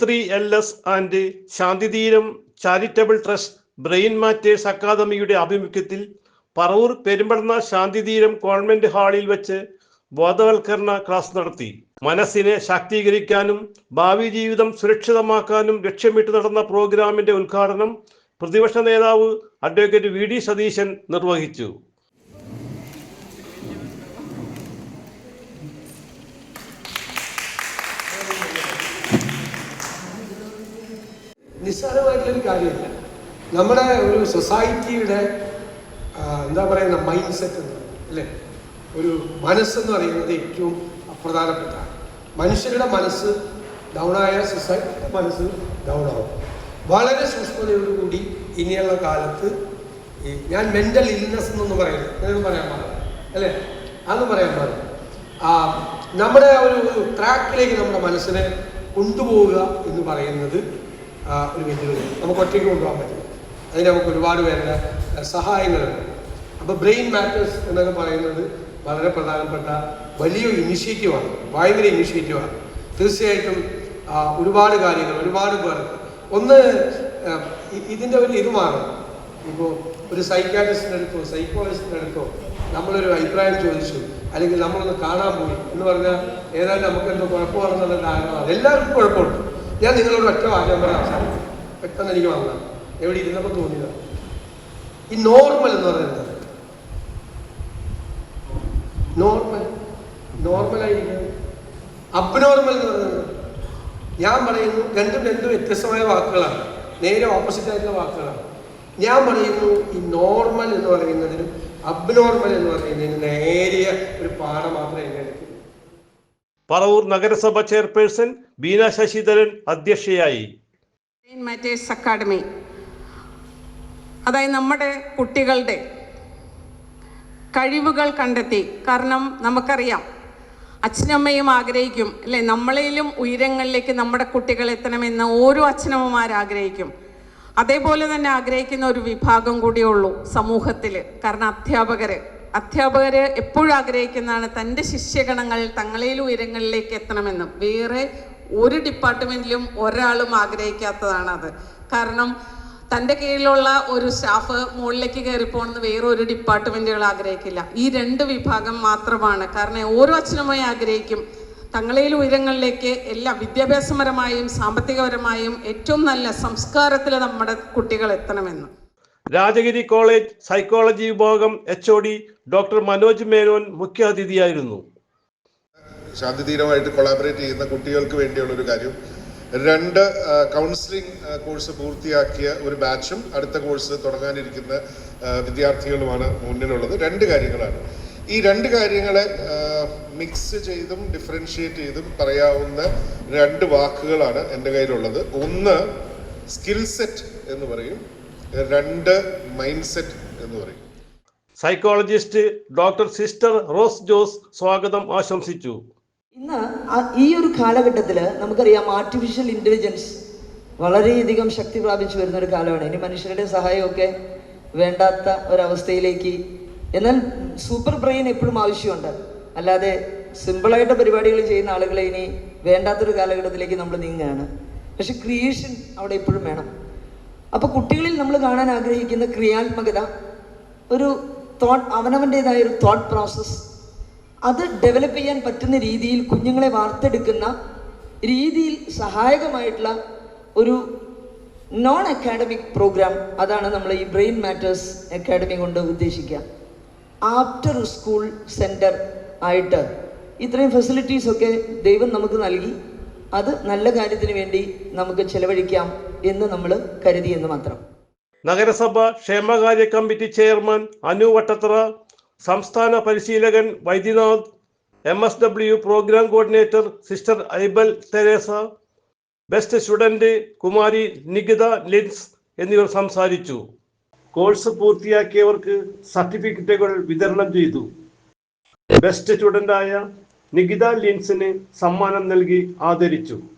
Three L S and Shanthitheeram charitable trust brain matters അക്കാദമിയുടെ ആഭിമുഖ്യത്തിൽ Paravur Perumpadanna ശാന്തിതീരം convent ഹാളിൽ വെച്ച് ബോധവൽക്കരണ ക്ലാസ് നടത്തി. മനസ്സിനെ ശാക്തീകരിക്കാനും ഭാവി ജീവിതം സുരക്ഷിതമാക്കാനും ലക്ഷ്യമിട്ട് നടന്ന പ്രോഗ്രാമിന്റെ ഉദ്ഘാടനം പ്രതിപക്ഷ നേതാവ് അഡ്വക്കേറ്റ് വി ഡി സതീശൻ നിർവഹിച്ചു. നിസ്സാരമായിട്ടുള്ളൊരു കാര്യമില്ല. നമ്മുടെ ഒരു സൊസൈറ്റിയുടെ എന്താ പറയുന്ന മൈൻഡ് സെറ്റ് എന്ന് അല്ലേ? ഒരു മനസ്സെന്ന് പറയുന്നത് ഏറ്റവും അപ്രധാനപ്പെട്ട മനുഷ്യരുടെ മനസ്സ് ഡൗണായ സൊസൈറ്റിയുടെ മനസ്സ് ഡൗൺ ആവും. വളരെ സൂക്ഷ്മതയോടുകൂടി ഇനിയുള്ള കാലത്ത് ഞാൻ മെന്റൽ ഇൽനെസ് എന്നൊന്നും പറയുന്നത് ഞാനൊന്നും പറയാൻ പാടില്ല. അല്ലേ? അതൊന്നും പറയാൻ പാടില്ല. നമ്മുടെ ഒരു ട്രാക്കിലേക്ക് നമ്മുടെ മനസ്സിനെ കൊണ്ടുപോവുക എന്ന് പറയുന്നത് ഒരു വെല്ലുവിളി നമുക്ക് ഒറ്റയ്ക്ക് കൊണ്ടുപോകാൻ പറ്റും. അതിന് നമുക്ക് ഒരുപാട് പേരുടെ സഹായങ്ങളുണ്ട്. അപ്പോൾ ബ്രെയിൻ മാറ്റേഴ്സ് എന്നൊക്കെ പറയുന്നത് വളരെ പ്രധാനപ്പെട്ട വലിയൊരു ഇനിഷ്യേറ്റീവാണ് ഭയങ്കര ഇനിഷ്യേറ്റീവാണ്. തീർച്ചയായിട്ടും ഒരുപാട് കാര്യങ്ങൾ ഒരുപാട് പേർ ഒന്ന് ഇതിന്റെ ഒരു ഇത് മാറും ഇപ്പോൾ ഒരു സൈക്കാട്രിസ്റ്റിന്റെ അടുത്തോ സൈക്കോളജിസ്റ്റിന്റെ അടുത്തോ നമ്മളൊരു അഭിപ്രായം ചോദിച്ചു അല്ലെങ്കിൽ നമ്മളൊന്ന് കാണാൻ പോയി എന്ന് പറഞ്ഞാൽ ഏതായാലും നമുക്ക് എന്തോ കുഴപ്പമാണെന്നുള്ള ധാരണ എല്ലാവർക്കും കുഴപ്പമുണ്ട്. ഞാൻ നിങ്ങളോട് ഒറ്റ വാചകം പറയാം അവസാനം പെട്ടെന്ന് എനിക്ക് വന്നതാണ് എവിടെ ഇരുന്നപ്പോൾ തോന്നിയതാണ് ഈ നോർമൽ എന്ന് പറയുന്നത് നോർമൽ നോർമൽ നോർമലായിരിക്കും അബ്നോർമൽ എന്ന് പറയുന്നത് ഞാൻ പറയുന്നു രണ്ടും രണ്ടും വ്യത്യസ്തമായ വാക്കുകളാണ്. നേരെ ഓപ്പോസിറ്റ് ആയിട്ടുള്ള വാക്കുകളാണ്. ഞാൻ പറയുന്നു ഈ നോർമൽ എന്ന് പറയുന്നതിനും അബ്നോർമൽ എന്ന് പറയുന്നതിന് നേരിയ ഒരു പാഠം മാത്രമേ എന്നെ പറവൂർ നഗരസഭ ചെയർപേഴ്സൺ ബീന ശശിധരൻ അധ്യക്ഷയായി. മാറ്റേഴ്സ് അക്കാഡമി അതായത് നമ്മുടെ കുട്ടികളുടെ കഴിവുകൾ കണ്ടെത്തി കാരണം നമുക്കറിയാം അച്ഛനമ്മയും ആഗ്രഹിക്കും അല്ലെ? നമ്മളിലും ഉയരങ്ങളിലേക്ക് നമ്മുടെ കുട്ടികൾ എത്തണമെന്ന് ഓരോ അച്ഛനമ്മമാർ ആഗ്രഹിക്കും. അതേപോലെ തന്നെ ആഗ്രഹിക്കുന്ന ഒരു വിഭാഗം കൂടിയുള്ളൂ സമൂഹത്തിൽ കാരണം അധ്യാപകര്. അധ്യാപകര് എപ്പോഴും ആഗ്രഹിക്കുന്നതാണ് തന്റെ ശിഷ്യഗണങ്ങൾ തങ്ങളിലും ഉയരങ്ങളിലേക്ക് എത്തണമെന്നും. വേറെ ഒരു ഡിപ്പാർട്ട്മെന്റിലും ഒരാളും ആഗ്രഹിക്കാത്തതാണ് അത്. കാരണം തന്റെ കീഴിലുള്ള ഒരു സ്റ്റാഫ് മുകളിലേക്ക് കയറിപ്പോകണമെന്ന് വേറെ ഒരു ഡിപ്പാർട്ട്മെന്റുകൾ ആഗ്രഹിക്കില്ല. ഈ രണ്ട് വിഭാഗം മാത്രമാണ്. കാരണം ഓരോ അച്ഛനുമായി ആഗ്രഹിക്കും തങ്ങളിൽ ഉയരങ്ങളിലേക്ക് എല്ലാ വിദ്യാഭ്യാസപരമായും സാമ്പത്തികപരമായും ഏറ്റവും നല്ല സംസ്കാരത്തിൽ നമ്മുടെ കുട്ടികൾ എത്തണമെന്ന്. രാജഗിരി കോളേജ് സൈക്കോളജി വിഭാഗം H O D doctor Manoj Menon മുഖ്യാതിഥിയായിരുന്നു. ശാന്തിധീരമായിട്ട് കൊളാബറേറ്റ് ചെയ്യുന്ന കുട്ടികൾക്ക് വേണ്ടിയുള്ള ഒരു കാര്യം. രണ്ട് കൗൺസിലിംഗ് കോഴ്സ് പൂർത്തിയാക്കിയ ഒരു ബാച്ചും അടുത്ത കോഴ്സ് തുടങ്ങാനിരിക്കുന്ന വിദ്യാർത്ഥികളുമാണ് മുന്നിലുള്ളത്. രണ്ട് കാര്യങ്ങളാണ്. ഈ രണ്ട് കാര്യങ്ങളെ മിക്സ് ചെയ്തും ഡിഫറൻഷിയേറ്റ് ചെയ്തും പറയാവുന്ന രണ്ട് വാക്കുകളാണ് എന്റെ കയ്യിലുള്ളത്. ഒന്ന് സ്കിൽ സെറ്റ് എന്ന് പറയും. രണ്ട് മൈൻഡ് സെറ്റ് എന്ന് പറയും. Psychologist doctor sister Rose Jose സ്വാഗതം ആശംസിച്ചു. ഇന്ന് ഈ ഒരു കാലഘട്ടത്തിൽ നമുക്കറിയാം ആർട്ടിഫിഷ്യൽ ഇന്റലിജൻസ് വളരെയധികം ശക്തി പ്രാപിച്ചു വരുന്ന ഒരു കാലമാണ്. ഇനി മനുഷ്യരുടെ സഹായമൊക്കെ വേണ്ടാത്ത ഒരവസ്ഥയിലേക്ക്. എന്നാൽ സൂപ്പർ ബ്രെയിൻ എപ്പോഴും ആവശ്യമുണ്ട്. അല്ലാതെ സിമ്പിളായിട്ട് പരിപാടികൾ ചെയ്യുന്ന ആളുകളെ ഇനി വേണ്ടാത്തൊരു കാലഘട്ടത്തിലേക്ക് നമ്മൾ നീങ്ങുകയാണ്. പക്ഷെ ക്രിയേഷൻ അവിടെ എപ്പോഴും വേണം. അപ്പോൾ കുട്ടികളിൽ നമ്മൾ കാണാൻ ആഗ്രഹിക്കുന്ന ക്രിയാത്മകത ഒരു തോട്ട് അവനവന്റെതായ ഒരു തോട്ട് പ്രോസസ്സ് അത് ഡെവലപ്പ് ചെയ്യാൻ പറ്റുന്ന രീതിയിൽ കുഞ്ഞുങ്ങളെ വാർത്തെടുക്കുന്ന രീതിയിൽ സഹായകമായിട്ടുള്ള ഒരു നോൺ അക്കാഡമിക് പ്രോഗ്രാം അതാണ് നമ്മൾ ഈ ബ്രെയിൻ മാറ്റേഴ്സ് അക്കാഡമി കൊണ്ട് ഉദ്ദേശിക്കുക. ആഫ്റ്റർ സ്കൂൾ സെന്റർ ആയിട്ട് ഇത്രയും ഫെസിലിറ്റീസ് ഒക്കെ ദൈവം നമുക്ക് നൽകി. അത് നല്ല കാര്യത്തിന് വേണ്ടി നമുക്ക് ചെലവഴിക്കാം. എന്ന് നമ്മൾ കരുതി എന്ന് മാത്രം. നഗരസഭ ക്ഷേമകാര്യ കമ്മിറ്റി ചെയർമാൻ അനു വട്ടത്തറ സംസ്ഥാന പരിശീലകൻ Vaidyanath M S W programme coordinator sister Ibal Theresa best student Kumari Nikitha Lins എന്നിവർ സംസാരിച്ചു. കോഴ്സ് പൂർത്തിയാക്കിയവർക്ക് സർട്ടിഫിക്കറ്റുകൾ വിതരണം ചെയ്തു. ബെസ്റ്റ് സ്റ്റുഡന്റായ നികിത ലിൻസിന് സമ്മാനം നൽകി ആദരിച്ചു.